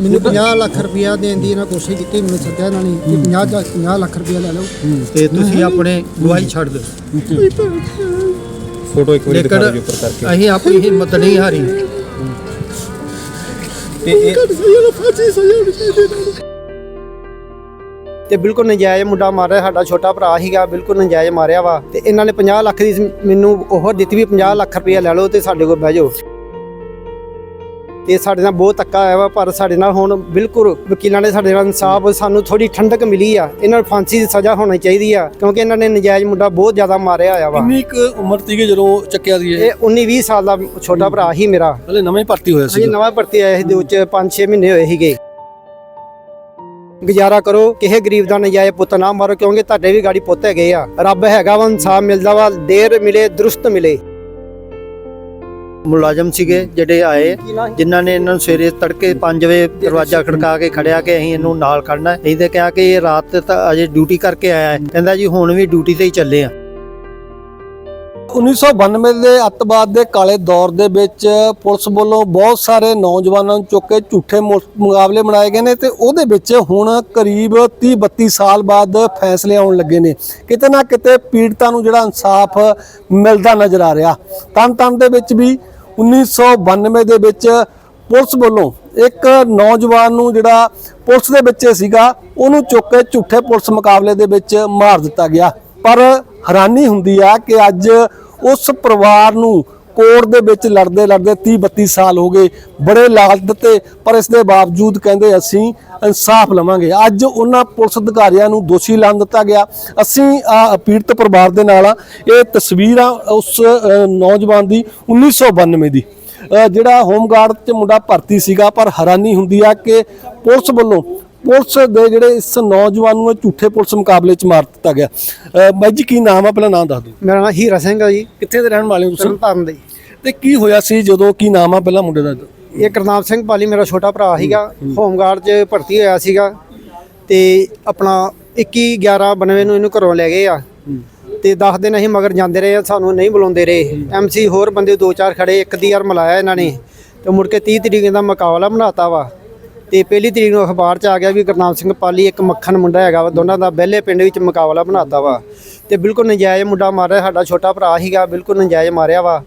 ਮੈਨੂੰ 50 ਲੱਖ ਰੁਪਇਆ ਦੇਣ ਦੀ ਇਹਨਾਂ ਕੋਸ਼ਿਸ਼ ਕੀਤੀ ਮੈਨੂੰ ਸੱਦਿਆ ਇਹਨਾਂ ਨੇ ਕਿ 50 50 ਲੱਖ ਰੁਪਇਆ ਲੈ ਲਓ। ਤੇ ਤੁਸੀਂ ਆਪਣੇ ਗਵਾਹੀ ਛੱਡ ਦਿਓ। ਫੋਟੋ ਇੱਕ ਵਾਰੀ ਦਿਖਾ ਲੇਕਿਨ ਦਿਓ ਉੱਪਰ ਕਰਕੇ। ਅਸੀਂ ਆਪਣੀ ਹਿੰਮਤ ਨਹੀਂ ਹਾਰੀ। ਤੇ ਇਹ ਤੇ ਬਿਲਕੁਲ ਨਜਾਇਜ਼ ਮੁੰਡਾ ਮਾਰਿਆ ਸਾਡਾ ਛੋਟਾ ਭਰਾ ਸੀਗਾ ਬਿਲਕੁਲ ਨਜਾਇਜ਼ ਮਾਰਿਆ ਵਾ। ਤੇ ਇਹਨਾਂ ਨੇ 50 ਲੱਖ ਦੀ ਮੈਨੂੰ ਉਹ ਦਿੱਤੀ ਵੀ 50 ਲੱਖ ਰੁਪਇਆ ਲੈ ਲਓ ਤੇ ਸਾਡੇ ਕੋਲ ਬਹਿ ਜਾਓ। ਤੇ ਸਾਡੇ ਨਾਲ ਬਹੁਤ ਧੱਕਾ ਆਇਆ ਵਾ ਪਰ ਸਾਡੇ ਨਾਲ ਹੁਣ ਬਿਲਕੁਲ ਵਕੀਲਾਂ ਨੇ ਸਾਡੇ ਨਾਲ ਇਨਸਾਫ ਸਾਨੂੰ ਥੋੜੀ ਠੰਡਕ ਮਿਲੀ ਆ। ਇਹਨਾਂ ਨੂੰ ਫਾਂਸੀ ਦੀ ਸਜ਼ਾ ਹੋਣੀ ਚਾਹੀਦੀ ਆ ਕਿਉਂਕਿ ਇਹਨਾਂ ਨੇ ਨਜਾਇਜ਼ ਮੁੰਡਾ ਬਹੁਤ ਜ਼ਿਆਦਾ ਮਾਰਿਆ ਹੋਇਆ ਵਾ। ਕਿੰਨੀ ਕੁ ਉਮਰ ਸੀਗੀ ਜਦੋਂ ਚੱਕਿਆ ਸੀ ਇਹ? ਇਹ 19 20 ਸਾਲ ਦਾ ਛੋਟਾ ਭਰਾ ਸੀ ਮੇਰਾ। ਹਲੇ ਨਵਾਂ ਹੀ ਭਰਤੀ ਹੋਇਆ ਸੀ ਨਵਾਂ ਭਰਤੀ ਆਇਆ ਸੀ ਦੇ ਵਿੱਚ 5-6 ਮਹੀਨੇ ਹੋਏ ਸੀਗੇ। ਗੁਜ਼ਾਰਾ ਕਰੋ ਕਿਸੇ ਗਰੀਬ ਦਾ ਨਜਾਇਜ਼ ਪੁੱਤ ਨਾ ਮਾਰੋ ਕਿਉਂਕਿ ਤੁਹਾਡੇ ਵੀ ਗਾੜੀ ਪੁੱਤ ਹੈਗੇ ਆ। ਰੱਬ ਹੈਗਾ ਵਾ ਇਨਸਾਫ ਮਿਲਦਾ ਵਾ ਦੇਰ ਮਿਲੇ ਦਰੁਸਤ ਮਿਲੇ। ਮੁਲਾਜ਼ਮ ਸੀਗੇ ਜਿਹੜੇ ਆਏ ਜਿਨ੍ਹਾਂ ਨੇ ਇਹਨਾਂ ਨੂੰ ਸਵੇਰੇ ਤੜਕੇ 5 ਵਜੇ ਦਰਵਾਜ਼ਾ ਖੜਕਾ ਕੇ ਖੜਿਆ ਕਿ ਅਸੀਂ ਇਹਨੂੰ ਨਾਲ ਖੜਨਾ ਹੈ। ਤੇ ਕਿਹਾ ਕਿ ਇਹ ਰਾਤ ਤਾਂ ਅਜੇ ਡਿਊਟੀ ਕਰਕੇ ਆਇਆ ਹੈ। ਕਹਿੰਦਾ ਜੀ ਹੁਣ ਵੀ ਡਿਊਟੀ ਤੇ ਹੀ ਚੱਲੇ ਆ। 1992 ਦੇ ਅੱਤਵਾਦ ਦੇ ਕਾਲੇ ਦੌਰ ਦੇ ਵਿੱਚ ਪੁਲਿਸ ਵੱਲੋਂ ਬਹੁਤ ਸਾਰੇ ਨੌਜਵਾਨਾਂ ਨੂੰ ਚੁੱਕ ਕੇ ਝੂਠੇ ਮੁਕਾਬਲੇ ਬਣਾਏ ਗਏ ਨੇ ਤੇ ਉਹਦੇ ਵਿੱਚ ਹੁਣ ਕਰੀਬ 30 32 ਸਾਲ ਬਾਅਦ ਫੈਸਲੇ ਆਉਣ ਲੱਗੇ ਨੇ। ਕਿਤੇ ਨਾ ਕਿਤੇ ਪੀੜਤਾਂ ਨੂੰ ਜਿਹੜਾ ਇਨਸਾਫ ਮਿਲਦਾ ਨਜ਼ਰ ਆ ਰਿਹਾ। ਤਨ ਤਨ ਦੇ ਵਿੱਚ ਵੀ 1992 ਦੇ ਵਿੱਚ ਪੁਲਿਸ ਵੱਲੋਂ ਇੱਕ ਨੌਜਵਾਨ ਨੂੰ ਜਿਹੜਾ ਪੁਲਿਸ ਦੇ ਵਿੱਚ ਸੀਗਾ, ਉਹਨੂੰ ਚੁੱਕ ਕੇ ਝੂਠੇ ਪੁਲਿਸ ਮੁਕਾਬਲੇ ਦੇ ਵਿੱਚ ਮਾਰ ਦਿੱਤਾ ਗਿਆ। ਪਰ ਹੈਰਾਨੀ ਹੁੰਦੀ ਆ ਕਿ ਅੱਜ ਉਸ ਪਰਿਵਾਰ ਨੂੰ ਕੋਰਟ ਦੇ ਵਿੱਚ ਲੜਦੇ ਲੜਦੇ 30 32 ਸਾਲ ਹੋ ਗਏ ਬੜੇ ਲਾਲਚ ਦਿੱਤੇ ਪਰ ਇਸ ਦੇ ਬਾਵਜੂਦ ਕਹਿੰਦੇ ਅਸੀਂ ਇਨਸਾਫ ਲਵਾਂਗੇ। ਅੱਜ ਉਹਨਾਂ ਪੁਲਿਸ ਅਧਿਕਾਰੀਆਂ ਨੂੰ ਦੋਸ਼ੀ ਐਲਾਨ ਦਿੱਤਾ ਗਿਆ। ਅਸੀਂ ਅਹ, ਪੀੜਤ ਪਰਿਵਾਰ ਦੇ ਨਾਲ ਆ। ਇਹ ਤਸਵੀਰਾਂ ਉਸ ਅਹ, ਨੌਜਵਾਨ ਦੀ 1992 ਦੀ। ਜਿਹੜਾ ਹੋਮਗਾਰਡ ਤੇ ਮੁੰਡਾ ਭਰਤੀ ਸੀਗਾ ਪਰ ਹੈਰਾਨੀ ਹੁੰਦੀ ਆ ਕਿ ਪੁਲਿਸ ਵੱਲੋਂ ਪੁਲਿਸ ਦੇ ਜਿਹੜੇ ਇਸ ਨੌਜਵਾਨ ਨੂੰ ਝੂਠੇ ਪੁਲਿਸ ਮੁਕਾਬਲੇ 'ਚ ਮਾਰ ਦਿੱਤਾ ਗਿਆ। ਬਾਈ ਜੀ ਕੀ ਨਾਮ ਆ? ਪਹਿਲਾਂ ਨਾਮ ਦੱਸ ਦਿਓ। ਮੇਰਾ ਨਾਮ ਹੀਰਾ ਸਿੰਘ ਆ ਜੀ। ਕਿੱਥੇ ਦੇ ਰਹਿਣ ਵਾਲੇ ਹੋ ਤੁਸੀਂ? ਤਰਨਤਾਰਨ ਦੇ। ਤੇ ਕੀ ਹੋਇਆ ਸੀ ਜਦੋਂ ਕੀ ਨਾਮ ਆ ਪਹਿਲਾਂ ਮੁੰਡੇ ਦਾ? ਇਹ ਕਰਨਾਮ ਸਿੰਘ ਪਾਲੀ ਮੇਰਾ ਛੋਟਾ ਭਰਾ ਸੀਗਾ। ਹੋਮਗਾਰਡ 'ਚ ਭਰਤੀ ਹੋਇਆ ਸੀਗਾ ਤੇ ਆਪਣਾ 21 11 92 ਨੂੰ ਇਹਨੂੰ ਘਰੋਂ ਲੈ ਗਏ ਆ। ਤੇ 10 ਦਿਨ ਅਸੀਂ ਮਗਰ ਜਾਂਦੇ ਰਹੇ ਸਾਨੂੰ ਨਹੀਂ ਬੁਲਾਉਂਦੇ ਰਹੇ। ਐਮਸੀ ਹੋਰ ਬੰਦੇ ਦੋ ਚਾਰ ਖੜੇ ਇੱਕ ਦੀ ਯਾਰ ਮਿਲਾਇਆ ਇਹਨਾਂ ਨੇ। ਤੇ ਮੁੜ ਕੇ 30 ਤਰੀਕ ਦਾ ਮੁਕਾਬਲਾ ਬਣਾਤਾ ਵਾ। ਤੇ ਪਹਿਲੀ ਤਰੀਕ ਨੂੰ ਅਖਬਾਰ 'ਚ ਆ ਗਿਆ ਵੀ ਗੁਰਨਾਮ ਸਿੰਘ ਪਾਲੀ ਇੱਕ ਮੱਖਣ ਮੁੰਡਾ ਹੈਗਾ ਵਾ। ਦੋਨਾਂ ਦਾ ਬਹਿਲੇ ਪਿੰਡ ਵਿੱਚ ਮੁਕਾਬਲਾ ਬਣਾਤਾ ਵਾ। ਤੇ ਬਿਲਕੁਲ ਨਜਾਇਜ਼ ਮੁੰਡਾ ਮਾਰਿਆ ਸਾਡਾ ਛੋਟਾ ਭਰਾ ਸੀਗਾ ਬਿਲਕੁਲ ਨਜਾਇਜ਼ ਮਾਰਿਆ ਵਾ।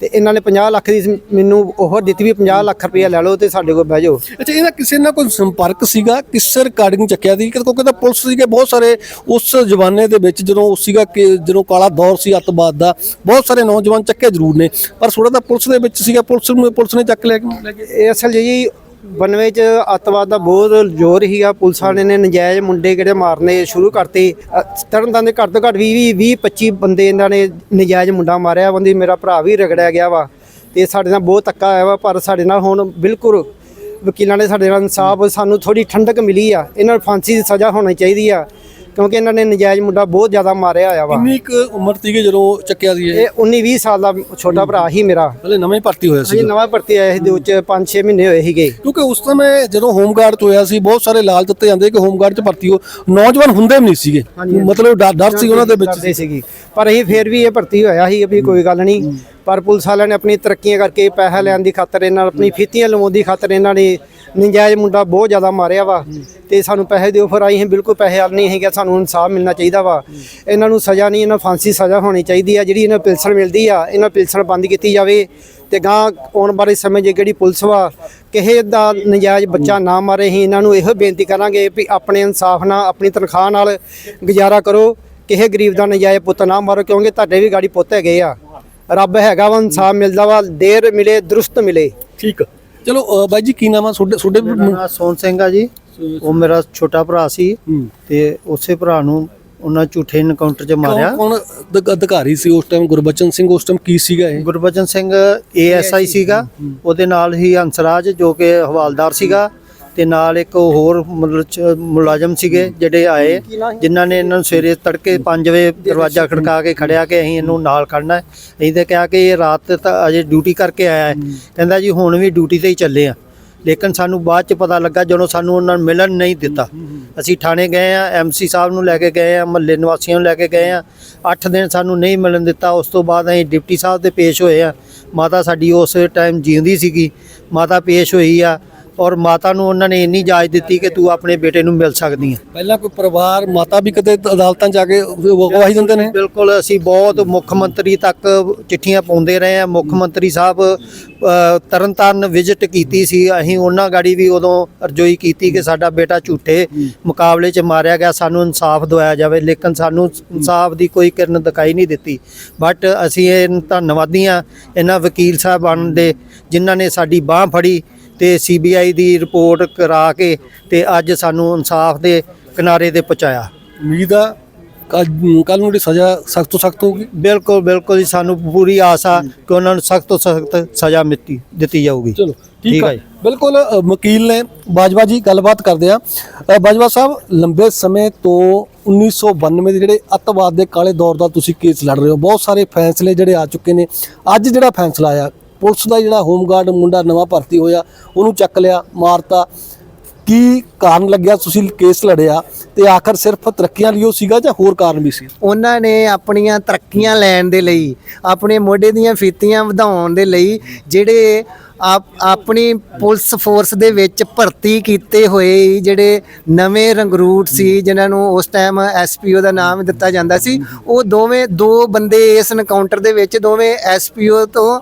ਤੇ ਇਹਨਾਂ ਨੇ 50 ਲੱਖ ਦੀ ਮੈਨੂੰ ਉਹ ਦਿੱਤੀ ਵੀ 50 ਲੱਖ ਰੁਪਇਆ ਲੈ ਲਓ ਤੇ ਸਾਡੇ ਕੋਲ ਬਹਿ ਜਾਓ। ਅੱਛਾ ਇਹਦਾ ਕਿਸੇ ਨਾਲ ਕੋਈ ਸੰਪਰਕ ਸੀਗਾ? ਕਿਸ ਰਿਕਾਰਡਿੰਗ ਚੱਕਿਆ ਸੀ? ਕਿਉਂਕਿ ਤਾਂ ਪੁਲਿਸ ਸੀਗੇ ਬਹੁਤ ਸਾਰੇ ਉਸ ਜ਼ਮਾਨੇ ਦੇ ਵਿੱਚ ਜਦੋਂ ਉਹ ਸੀਗਾ ਕਿ ਜਦੋਂ ਕਾਲਾ ਦੌਰ ਸੀ ਅੱਤਵਾਦ ਦਾ ਬਹੁਤ ਸਾਰੇ ਨੌਜਵਾਨ ਚੱਕੇ ਜ਼ਰੂਰ ਨੇ। ਪਰ ਥੋੜਾ ਤਾਂ ਪੁਲਿਸ ਦੇ ਵਿੱਚ ਸੀਗਾ। ਪੁਲਿਸ ਨੂੰ ਪੁਲਿਸ ਨੇ ਚੱਕ ਲਿਆ ਕਿ ਇਹ ਅਸਲ ਜੀ ਬਨਵੇ ਚ ਅੱਤਵਾਦ ਦਾ ਬਹੁਤ ਜ਼ੋਰ ਹੀਗਾ ਪੁਲਿਸ ਵਾਲੇ ਨੇ ਨਜਾਇਜ਼ ਮੁੰਡੇ ਕਿਹੜੇ ਮਾਰਨੇ ਸ਼ੁਰੂ ਕਰਤੇ। ਅ, ਤਰਨਤਾਰਨ ਦੇ ਘੱਟ ਤੋਂ ਘੱਟ 20 20 25 ਬੰਦੇ ਇਹਨਾਂ ਨੇ ਨਜਾਇਜ਼ ਮੁੰਡਾ ਮਾਰਿਆ। ਬੰਦੀ ਮੇਰਾ ਭਰਾ ਵੀ ਰਗੜਿਆ ਗਿਆ ਵਾ। ਤੇ ਸਾਡੇ ਨਾਲ ਬਹੁਤ ਧੱਕਾ ਆਇਆ ਵਾ ਪਰ ਸਾਡੇ ਨਾਲ ਹੁਣ ਬਿਲਕੁਲ ਵਕੀਲਾਂ ਨੇ ਸਾਡੇ ਨਾਲ ਇਨਸਾਫ ਸਾਨੂੰ ਥੋੜੀ ਠੰਡਕ ਮਿਲੀ ਆ। ਇਹਨਾਂ ਨੂੰ ਫਾਂਸੀ ਦੀ ਸਜ਼ਾ ਹੋਣੀ ਚਾਹੀਦੀ ਆ। ਕਿਉਂਕਿ ਇਹਨਾਂ ਨੇ ਨਜਾਇਜ਼ ਮੁੰਡਾ ਬਹੁਤ ਜ਼ਿਆਦਾ ਮਾਰਿਆ ਹੋਇਆ ਵਾ। ਕਿੰਨੀ ਕੁ ਉਮਰ ਸੀਗੀ ਜਦੋਂ ਚੱਕਿਆ ਸੀ ਇਹ? ਇਹ 19 20 ਸਾਲ ਦਾ ਛੋਟਾ ਭਰਾ ਸੀ ਮੇਰਾ। ਹਲੇ ਨਵਾਂ ਹੀ ਭਰਤੀ ਹੋਇਆ ਸੀ ਅਸੀਂ ਨਵਾਂ ਭਰਤੀ ਆਇਆ ਸੀ ਦੇ ਵਿੱਚ 5-6 ਮਹੀਨੇ ਹੋਏ ਸੀਗੇ। ਕਿਉਂਕਿ ਉਸ ਸਮੇਂ ਜਦੋਂ ਹੋਮਗਾਰਡ 'ਚ ਹੋਇਆ ਸੀ ਬਹੁਤ ਸਾਰੇ ਲਾਲ ਦਿੱਤੇ ਜਾਂਦੇ ਕਿ ਹੋਮਗਾਰਡ 'ਚ ਭਰਤੀ ਹੋ। ਨੌਜਵਾਨ ਹੁੰਦੇ ਵੀ ਨਹੀਂ ਸੀਗੇ। ਮਤਲਬ ਡਰ ਡਰ ਸੀ ਉਹਨਾਂ ਦੇ ਵਿੱਚ ਸੀਗੀ। ਪਰ ਅਸੀਂ ਫੇਰ ਵੀ ਇਹ ਭਰਤੀ ਹੋਇਆ ਸੀ ਵੀ ਕੋਈ ਗੱਲ ਨਹੀਂ। ਪਰ ਪੁਲਿਸ ਵਾਲਿਆਂ ਨੇ ਆਪਣੀ ਤਰੱਕੀਆਂ ਕਰਕੇ ਪੈਸਾ ਲੈਣ ਦੀ ਖਾਤਰ ਇਹਨਾਂ ਨਾਲ ਆਪਣੀ ਫੀਤੀਆਂ ਲਵਾਉਣ ਦੀ ਖਾਤਰ ਇਹਨਾਂ ਨੇ ਨਜਾਇਜ਼ ਮੁੰਡਾ ਬਹੁਤ ਜ਼ਿਆਦਾ ਮਾਰਿਆ ਵਾ ਤੇ ਸਾਨੂੰ ਪੈਸੇ ਦਿਓ ਫਿਰ ਆਈ ਅਸੀਂ ਬਿਲਕੁਲ ਪੈਸੇ ਵਾਲ ਨਹੀਂ ਹੈਗਾ, ਸਾਨੂੰ ਇਨਸਾਫ ਮਿਲਣਾ ਚਾਹੀਦਾ ਵਾ। ਇਹਨਾਂ ਨੂੰ ਸਜ਼ਾ ਨਹੀਂ, ਇਹਨਾਂ ਫਾਂਸੀ ਸਜ਼ਾ ਹੋਣੀ ਚਾਹੀਦੀ ਆ, ਜਿਹੜੀ ਇਹਨਾਂ ਪਿਲਸਣ ਮਿਲਦੀ ਆ, ਇਹਨਾਂ ਪਿਲਸਣ ਬੰਦ ਕੀਤੀ ਜਾਵੇ ਤੇ ਗਾਂ ਆਉਣ ਬਾਰੇ ਸਮੇਂ ਜੇ ਜਿਹੜੀ ਪੁਲਿਸ ਵਾ, ਕਿਸੇ ਦਾ ਨਜਾਇਜ਼ ਬੱਚਾ ਨਾ ਮਾਰੇ, ਅਸੀਂ ਇਹਨਾਂ ਨੂੰ ਇਹੋ ਬੇਨਤੀ ਕਰਾਂਗੇ ਵੀ ਆਪਣੇ ਇਨਸਾਫ ਨਾਲ, ਆਪਣੀ ਤਨਖਾਹ ਨਾਲ ਗੁਜ਼ਾਰਾ ਕਰੋ, ਕਿਸੇ ਗਰੀਬ ਦਾ ਨਜਾਇਜ਼ ਪੁੱਤ ਨਾ ਮਾਰੋ, ਕਿਉਂਕਿ ਤੁਹਾਡੇ ਵੀ ਗਾੜੀ ਪੁੱਤ ਹੈਗੇ ਆ। ਰੱਬ ਹੈਗਾ ਵਾ ਇਨਸਾਫ ਮਿਲਦਾ ਵਾ ਦੇਰ ਮਿਲੇ ਦਰੁਸਤ ਮਿਲੇ। ਠੀਕ। ਚਲੋ ਅ, ਬਾਈ ਜੀ ਕੀ ਨਾਮ ਆ? ਤੁਹਾਡੇ ਤੁਹਾਡੇ ਮੇਰਾ ਸੋਨ ਸਿੰਘ ਆ ਜੀ। ਉਹ ਮੇਰਾ ਛੋਟਾ ਭਰਾ ਸੀ ਹੂੰ। ਤੇ ਉਸੇ ਭਰਾ ਨੂੰ ਉਹਨਾਂ ਝੂਠੇ ਇਨਕਾਊਂਟਰ 'ਚ ਮਾਰਿਆ। ਕੌਣ ਕੌਣ ਅਧ- ਅਧਿਕਾਰੀ ਸੀ ਉਸ ਟਾਈਮ ਗੁਰਬਚਨ ਸਿੰਘ ਉਸ ਟਾਈਮ ਕੀ ਸੀਗਾ ਇਹ? ਗੁਰਬਚਨ ਸਿੰਘ ਏਐਸਆਈ ਸੀਗਾ। ਉਹਦੇ ਨਾਲ ਹੀ ਹੰਸਰਾਜ ਜੋ ਕਿ ਹਵਾਲਦਾਰ ਸੀਗਾ। ਤੇ ਨਾਲ ਇੱਕ ਹੋਰ ਮਤਲਬ ਮੁਲਾਜ਼ਮ ਸੀਗੇ ਜਿਹੜੇ ਆਏ ਜਿਨ੍ਹਾਂ ਨੇ ਇਹਨਾਂ ਨੂੰ ਸਵੇਰੇ ਤੜਕੇ 5 ਵਜੇ ਦਰਵਾਜ਼ਾ ਖੜਕਾ ਕੇ ਖੜਿਆ ਕਿ ਅਸੀਂ ਇਹਨੂੰ ਨਾਲ ਖੜਨਾ ਹੈ। ਅਸੀਂ ਤੇ ਕਿਹਾ ਕਿ ਇਹ ਰਾਤ ਤਾਂ ਅਜੇ ਡਿਊਟੀ ਕਰਕੇ ਆਇਆ ਹੈ। ਕਹਿੰਦਾ ਜੀ ਹੁਣ ਵੀ ਡਿਊਟੀ ਤੇ ਹੀ ਚੱਲੇ ਆ ਲੇਕਿਨ ਸਾਨੂੰ ਬਾਅਦ ਚ ਪਤਾ ਲੱਗਾ ਜਦੋਂ ਸਾਨੂੰ ਉਹਨਾਂ ਨੇ ਮਿਲਣ ਨਹੀਂ ਦਿੱਤਾ। ਅਸੀਂ ਥਾਣੇ ਗਏ ਆ ਐਮਸੀ ਸਾਹਿਬ ਨੂੰ ਲੈ ਕੇ ਗਏ ਆ ਮਹੱਲੇ ਨਿਵਾਸੀਆਂ ਨੂੰ ਲੈ ਕੇ ਗਏ ਆ 8 ਦਿਨ ਸਾਨੂੰ ਨਹੀਂ ਮਿਲਣ ਦਿੱਤਾ। ਉਸ ਤੋਂ ਬਾਅਦ ਅਸੀਂ ਡਿਪਟੀ ਸਾਹਿਬ ਦੇ ਪੇਸ਼ ਹੋਏ ਆ ਮਾਤਾ ਸਾਡੀ ਉਸ ਟਾਈਮ ਜੀਂਦੀ ਸੀਗੀ। ਮਾਤਾ ਪੇਸ਼ ਹੋਈ ਆ। ਔਰ ਮਾਤਾ ਨੂੰ ਉਹਨਾਂ ਨੇ ਇੰਨੀ ਇਜਾਜ਼ਤ ਦਿੱਤੀ ਕਿ ਤੂੰ ਆਪਣੇ ਬੇਟੇ ਨੂੰ ਮਿਲ ਸਕਦੀ ਹੈ। ਪਹਿਲਾਂ ਕੋਈ ਪਰਿਵਾਰ ਮਾਤਾ ਵੀ ਕਦੇ ਅਦਾਲਤਾਂ ਜਾ ਕੇ ਗਵਾਹੀ ਦਿੰਦੇ ਨੇ? ਬਿਲਕੁਲ ਅਸੀਂ ਬਹੁਤ ਮੁੱਖ ਮੰਤਰੀ ਤੱਕ ਚਿੱਠੀਆਂ ਪਾਉਂਦੇ ਰਹੇ ਹਾਂ। ਮੁੱਖ ਮੰਤਰੀ ਸਾਹਿਬ ਤਰਨਤਾਰਨ ਵਿਜ਼ਿਟ ਕੀਤੀ ਸੀ। ਅਸੀਂ ਉਹਨਾਂ ਗਾੜੀ ਵੀ ਉਦੋਂ ਅਰਜ਼ੋਈ ਕੀਤੀ ਕਿ ਸਾਡਾ ਬੇਟਾ ਝੂਠੇ ਮੁਕਾਬਲੇ 'ਚ ਮਾਰਿਆ ਗਿਆ। ਸਾਨੂੰ ਇਨਸਾਫ ਦਿਵਾਇਆ ਜਾਵੇ ਲੇਕਿਨ ਸਾਨੂੰ ਇਨਸਾਫ ਦੀ ਕੋਈ ਕਿਰਨ ਦਿਖਾਈ ਨਹੀਂ ਦਿੱਤੀ। ਬਟ ਅਸੀਂ ਇਹ ਧੰਨਵਾਦੀ ਹਾਂ। ਇਹਨਾਂ ਵਕੀਲ ਸਾਹਿਬਾਨ ਦੇ ਜਿਨ੍ਹਾਂ ਨੇ ਸਾਡੀ ਬਾਹ ਫੜੀ। ਤੇ ਸੀਬੀਆਈ ਦੀ ਰਿਪੋਰਟ ਕਰਾ ਕੇ ਤੇ ਅੱਜ ਸਾਨੂੰ ਇਨਸਾਫ ਦੇ ਕਿਨਾਰੇ ਤੇ ਪਹੁੰਚਾਇਆ। ਉਮੀਦ ਆ ਕੱਲ ਨੂੰ ਜਿਹੜੀ ਸਜ਼ਾ ਸਖਤ ਤੋਂ ਸਖਤ ਹੋਊਗੀ? ਬਿਲਕੁਲ ਬਿਲਕੁਲ ਜੀ ਸਾਨੂੰ ਪੂਰੀ ਆਸ ਆ ਕਿ ਉਹਨਾਂ ਨੂੰ ਸਖਤ ਤੋਂ ਸਖਤ ਸਜ਼ਾ ਮਿੱਤੀ ਦਿੱਤੀ ਜਾਊਗੀ। ਚਲੋ ਠੀਕ ਜੀ। ਬਿਲਕੁਲ ਵਕੀਲ ਨੇ ਬਾਜਵਾ ਜੀ ਗੱਲਬਾਤ ਕਰਦੇ ਆ। ਬਾਜਵਾ ਸਾਹਿਬ ਲੰਬੇ ਸਮੇਂ ਤੋਂ 1992 ਦੇ ਜਿਹੜੇ ਅੱਤਵਾਦ ਦੇ ਕਾਲੇ ਦੌਰ ਦਾ ਤੁਸੀਂ ਕੇਸ ਲੜ ਰਹੇ ਹੋ। ਬਹੁਤ ਸਾਰੇ ਫੈਸਲੇ ਜਿਹੜੇ ਆ ਚੁੱਕੇ ਨੇ। ਅੱਜ ਜਿਹੜਾ ਫੈਸਲਾ ਆਇਆ ਪੁਲਿਸ ਦਾ ਜਿਹੜਾ ਹੋਮਗਾਰਡ ਮੁੰਡਾ ਨਵਾਂ ਭਰਤੀ ਹੋਇਆ, ਉਹਨੂੰ ਚੱਕ ਲਿਆ, ਮਾਰਤਾ। ਕੀ ਕਾਰਨ ਲੱਗਿਆ? ਤੁਸੀਂ ਕੇਸ ਲੜਿਆ ਤੇ ਆਖਰ ਸਿਰਫ ਤਰੱਕੀਆਂ ਲਈ ਉਹ ਸੀਗਾ ਜਾਂ ਹੋਰ ਕਾਰਨ ਵੀ ਸੀ? ਉਹਨਾਂ ਨੇ ਆਪਣੀਆਂ ਤਰੱਕੀਆਂ ਲੈਣ ਦੇ ਲਈ, ਆਪਣੇ ਮੋਢੇ ਦੀਆਂ ਫੀਤੀਆਂ ਵਧਾਉਣ ਦੇ ਲਈ ਜਿਹੜੇ ਆਪ ਆਪਣੀ ਪੁਲਿਸ ਫੋਰਸ ਦੇ ਵਿੱਚ ਭਰਤੀ ਕੀਤੇ ਹੋਏ ਜਿਹੜੇ ਨਵੇਂ ਰੰਗਰੂਟ ਸੀ ਜਿਨ੍ਹਾਂ ਨੂੰ ਉਸ ਟਾਈਮ ਐਸਪੀਓ ਦਾ ਨਾਮ ਦਿੱਤਾ ਜਾਂਦਾ ਸੀ ਉਹ ਦੋਵੇਂ ਦੋ ਬੰਦੇ ਇਸ ਐਨਕਾਊਂਟਰ ਦੇ ਵਿੱਚ ਦੋਵੇਂ ਐਸਪੀਓ ਤੋਂ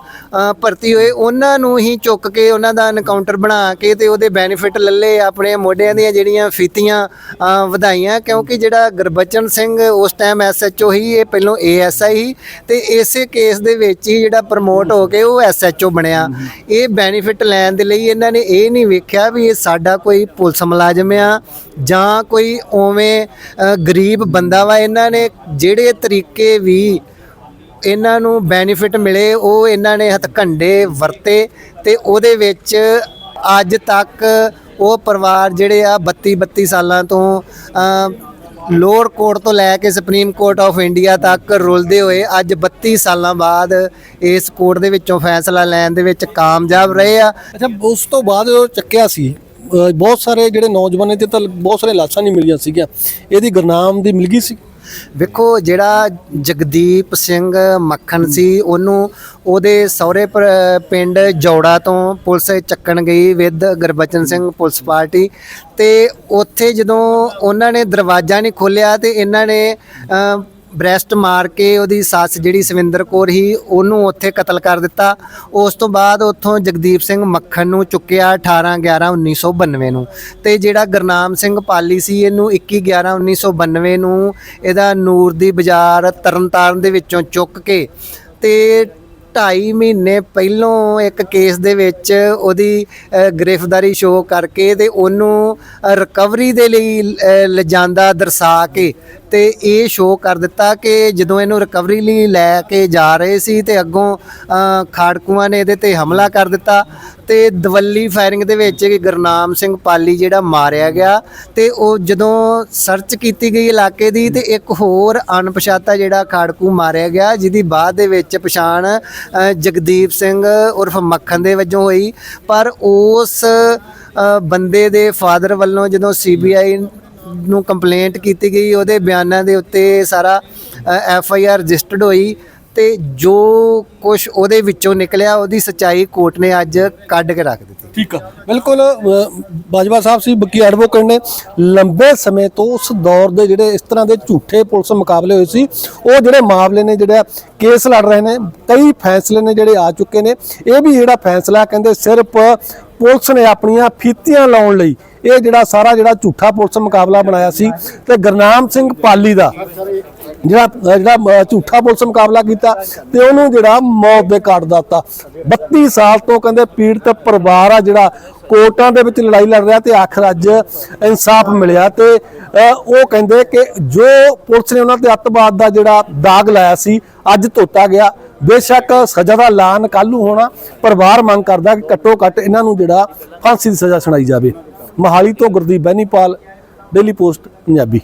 ਭਰਤੀ ਹੋਏ। ਉਹਨਾਂ ਨੂੰ ਹੀ ਚੁੱਕ ਕੇ ਉਹਨਾਂ ਦਾ ਐਨਕਾਊਂਟਰ ਬਣਾ ਕੇ ਤੇ ਉਹਦੇ ਬੈਨੀਫਿਟ ਲੱਲੇ ਆਪਣੇ ਮੋਢਿਆਂ ਦੀਆਂ ਜਿਹੜੀਆਂ ਫੀਤੀਆਂ ਵਧਾਈਆਂ ਕਿਉਂਕਿ ਜਿਹੜਾ ਗੁਰਬਚਨ ਸਿੰਘ ਉਸ ਟਾਈਮ ਐਸਐਚਓ ਹੀ ਇਹ ਪਹਿਲੋਂ ਏਐਸਆਈ ਸੀ ਤੇ ਇਸੇ ਕੇਸ ਦੇ ਵਿੱਚ ਹੀ ਜਿਹੜਾ ਪ੍ਰਮੋਟ ਹੋ ਕੇ ਉਹ ਐਸਐਚਓ ਬਣਿਆ। ਇਹ ਬੈਨੀਫਿਟ ਲੈਣ ਦੇ ਲਈ ਇਹਨਾਂ ਨੇ ਇਹ ਨਹੀਂ ਵੇਖਿਆ ਵੀ ਇਹ ਸਾਡਾ ਕੋਈ ਪੁਲਿਸ ਮੁਲਾਜ਼ਮ ਆ ਜਾਂ ਕੋਈ ਉਵੇਂ ਗਰੀਬ ਬੰਦਾ ਵਾ ਇਹਨਾਂ ਨੇ ਜਿਹੜੇ ਤਰੀਕੇ ਵੀ ਇਹਨਾਂ ਨੂੰ ਬੈਨੀਫਿਟ ਮਿਲੇ ਉਹ ਇਹਨਾਂ ਨੇ ਹਥਕੰਡੇ ਵਰਤੇ ਤੇ ਉਹਦੇ ਵਿੱਚ ਅੱਜ ਤੱਕ ਉਹ ਪਰਿਵਾਰ ਜਿਹੜੇ ਆ 32 32 ਸਾਲਾਂ ਤੋਂ ਲੋਅਰ ਕੋਰਟ ਤੋਂ ਲੈ ਕੇ ਸੁਪਰੀਮ ਕੋਰਟ ਆਫ ਇੰਡੀਆ ਤੱਕ ਰੁਲਦੇ ਹੋਏ ਅੱਜ 32 ਸਾਲਾਂ ਬਾਅਦ ਇਸ ਕੋਰਟ ਦੇ ਵਿੱਚੋਂ ਫੈਸਲਾ ਲੈਣ ਦੇ ਵਿੱਚ ਕਾਮਯਾਬ ਰਹੇ ਆ। ਅੱਛਾ, ਉਸ ਤੋਂ ਬਾਅਦ ਉਹ ਚੱਕਿਆ ਸੀ। ਬਹੁਤ ਸਾਰੇ ਜਿਹੜੇ ਨੌਜਵਾਨਾਂ ਤੇ ਤਾਂ ਬਹੁਤ ਸਾਰੇ ਲਾਸ਼ਾਂ ਨਹੀਂ ਮਿਲੀਆਂ ਸੀਗੀਆਂ। ਇਹਦੀ ਗੁਰਨਾਮ ਦੀ ਮਿਲ ਗਈ ਸੀ? ਵੇਖੋ ਜਿਹੜਾ ਜਗਦੀਪ ਸਿੰਘ ਮੱਖਣ ਸੀ ਉਹਨੂੰ ਉਹਦੇ ਸਹੁਰੇ ਪਿੰਡ ਜੌੜਾ ਤੋਂ ਪੁਲਿਸ ਚੱਕਣ ਗਈ with Gurbachan Singh police party ਤੇ ਉੱਥੇ ਜਦੋਂ ਉਹਨਾਂ ਨੇ ਦਰਵਾਜ਼ਾ ਨਹੀਂ ਖੋਲ੍ਹਿਆ ਤੇ ਇਹਨਾਂ ਨੇ ਬ੍ਰੈਸਟ ਮਾਰ ਕੇ ਉਹਦੀ ਸੱਸ ਜਿਹੜੀ ਸਵਿੰਦਰ ਕੌਰ ਹੀ ਉਹਨੂੰ ਉੱਥੇ ਕਤਲ ਕਰ ਦਿੱਤਾ। ਉਸ ਤੋਂ ਬਾਅਦ ਉੱਥੋਂ ਜਗਦੀਪ ਸਿੰਘ ਮੱਖਣ ਨੂੰ ਚੁੱਕਿਆ 18 11 1992 ਨੂੰ। ਤੇ ਜਿਹੜਾ ਗੁਰਨਾਮ ਸਿੰਘ ਪਾਲੀ ਸੀ ਇਹਨੂੰ 21 11 1992 ਨੂੰ ਇਹਦਾ ਨੂਰ ਦੀ ਬਾਜ਼ਾਰ ਤਰਨਤਾਰਨ ਦੇ ਵਿੱਚੋਂ ਚੁੱਕ ਕੇ ਤੇ 2.5 ਮਹੀਨੇ ਪਹਿਲੋਂ ਇੱਕ ਕੇਸ ਦੇ ਵਿੱਚ ਉਹਦੀ ਗ੍ਰਿਫਤਾਰੀ ਸ਼ੋਅ ਕਰਕੇ ਤੇ ਉਹਨੂੰ ਰਿਕਵਰੀ ਦੇ ਲਈ ਅ, ਲਿਜਾਂਦਾ ਦਰਸਾ ਕੇ ਤੇ ਇਹ ਸ਼ੋਅ ਕਰ ਦਿੱਤਾ ਕਿ ਜਦੋਂ ਇਹਨੂੰ ਰਿਕਵਰੀ ਲਈ ਲੈ ਕੇ ਜਾ ਰਹੇ ਸੀ ਤੇ ਅੱਗੋਂ ਖਾੜਕੂਆਂ ਨੇ ਇਹਦੇ ਤੇ ਹਮਲਾ ਕਰ ਦਿੱਤਾ ਤੇ ਦਵੱਲੀ ਫਾਇਰਿੰਗ ਦੇ ਵਿੱਚ ਗੁਰਨਾਮ ਸਿੰਘ ਪਾਲੀ ਜਿਹੜਾ ਮਾਰਿਆ ਗਿਆ ਤੇ ਉਹ ਜਦੋਂ ਸਰਚ ਕੀਤੀ ਗਈ ਇਲਾਕੇ ਦੀ ਤੇ ਇੱਕ ਹੋਰ ਅਣਪਛਾਤਾ ਜਿਹੜਾ ਖਾੜਕੂ ਮਾਰਿਆ ਗਿਆ, ਜਿਹਦੀ ਬਾਅਦ ਦੇ ਵਿੱਚ ਪਛਾਣ ਜਗਦੀਪ ਸਿੰਘ ਉਰਫ ਮੱਖਣ ਦੇ ਵਜੋਂ ਹੋਈ। ਪਰ ਉਸ ਬੰਦੇ ਦੇ ਫਾਦਰ ਵੱਲੋਂ ਜਦੋਂ ਸੀਬੀਆਈ ਨੂੰ ਕੰਪਲੇਂਟ ਕੀਤੀ ਗਈ ਉਹਦੇ ਬਿਆਨਾਂ ਦੇ ਉੱਤੇ ਸਾਰਾ ਐਫ ਆਈ ਆਰ ਰਜਿਸਟਰਡ ਹੋਈ। ਤੇ ਜੋ ਕੁਝ ਉਹਦੇ ਵਿੱਚੋਂ ਨਿਕਲਿਆ, ਉਹਦੀ ਸਚਾਈ ਕੋਰਟ ਨੇ ਅੱਜ ਕੱਢ ਕੇ ਰੱਖ ਦਿੱਤੀ। ਠੀਕ ਆ। ਬਿਲਕੁਲ ਬਾਜਵਾ ਸਾਹਿਬ ਸੀ, ਬਕੀ ਐਡਵੋਕੇਟ ਨੇ। ਲੰਬੇ ਸਮੇਂ ਤੋਂ ਉਸ ਦੌਰ ਦੇ ਜਿਹੜੇ ਇਸ ਤਰ੍ਹਾਂ ਦੇ ਝੂਠੇ ਪੁਲਿਸ ਮੁਕਾਬਲੇ ਹੋਏ ਸੀ, ਉਹ ਜਿਹੜੇ ਮਾਮਲੇ ਨੇ, ਜਿਹੜਾ ਕੇਸ ਲੜ ਰਹੇ ਨੇ, ਕਈ ਫੈਸਲੇ ਨੇ ਜਿਹੜੇ ਆ ਚੁੱਕੇ ਨੇ। ਇਹ ਵੀ ਜਿਹੜਾ ਫੈਸਲਾ ਕਹਿੰਦੇ ਸਿਰਫ ਪੁਲਿਸ ਨੇ ਆਪਣੀਆਂ ਫੀਤੀਆਂ ਲਾਉਣ ਲਈ, ਇਹ ਜਿਹੜਾ ਸਾਰਾ ਜਿਹੜਾ ਝੂਠਾ ਪੁਲਿਸ ਮੁਕਾਬਲਾ ਬਣਾਇਆ ਸੀ, ਤੇ ਗੁਰਨਾਮ ਸਿੰਘ ਪਾਲੀ ਦਾ ਜਿਹੜਾ ਜਿਹੜਾ ਝੂਠਾ ਪੁਲਿਸ ਮੁਕਾਬਲਾ ਕੀਤਾ ਤੇ ਉਹਨੂੰ ਜਿਹੜਾ ਮੌਤ ਦੇ ਘਾਟ ਦਿੱਤਾ 32 ਸਾਲ ਤੋਂ ਕਹਿੰਦੇ ਪੀੜਤ ਪਰਿਵਾਰ ਆ ਜਿਹੜਾ ਕੋਰਟਾਂ ਦੇ ਵਿੱਚ ਲੜਾਈ ਲੜ ਰਿਹਾ ਤੇ ਆਖਰ ਅੱਜ ਇਨਸਾਫ ਮਿਲਿਆ ਤੇ ਉਹ ਕਹਿੰਦੇ ਕਿ ਜੋ ਪੁਲਿਸ ਨੇ ਉਹਨਾਂ ਤੇ ਅੱਤਵਾਦ ਦਾ ਜਿਹੜਾ ਦਾਗ ਲਾਇਆ ਸੀ, ਅੱਜ ਧੋਤਾ ਗਿਆ। ਬੇਸ਼ੱਕ ਸਜ਼ਾ ਦਾ ਐਲਾਨ ਕੱਲ੍ਹ ਨੂੰ ਹੋਣਾ, ਪਰਿਵਾਰ ਮੰਗ ਕਰਦਾ ਕਿ ਘੱਟੋ ਘੱਟ ਇਹਨਾਂ ਨੂੰ ਜਿਹੜਾ ਫਾਂਸੀ ਦੀ ਸਜ਼ਾ ਸੁਣਾਈ ਜਾਵੇ। ਮਹਾਲੀ ਤੋਂ ਗੁਰਦੀਪ ਬੈਨੀਪਾਲ, ਡੇਲੀ ਪੋਸਟ, ਪੰਜਾਬੀ।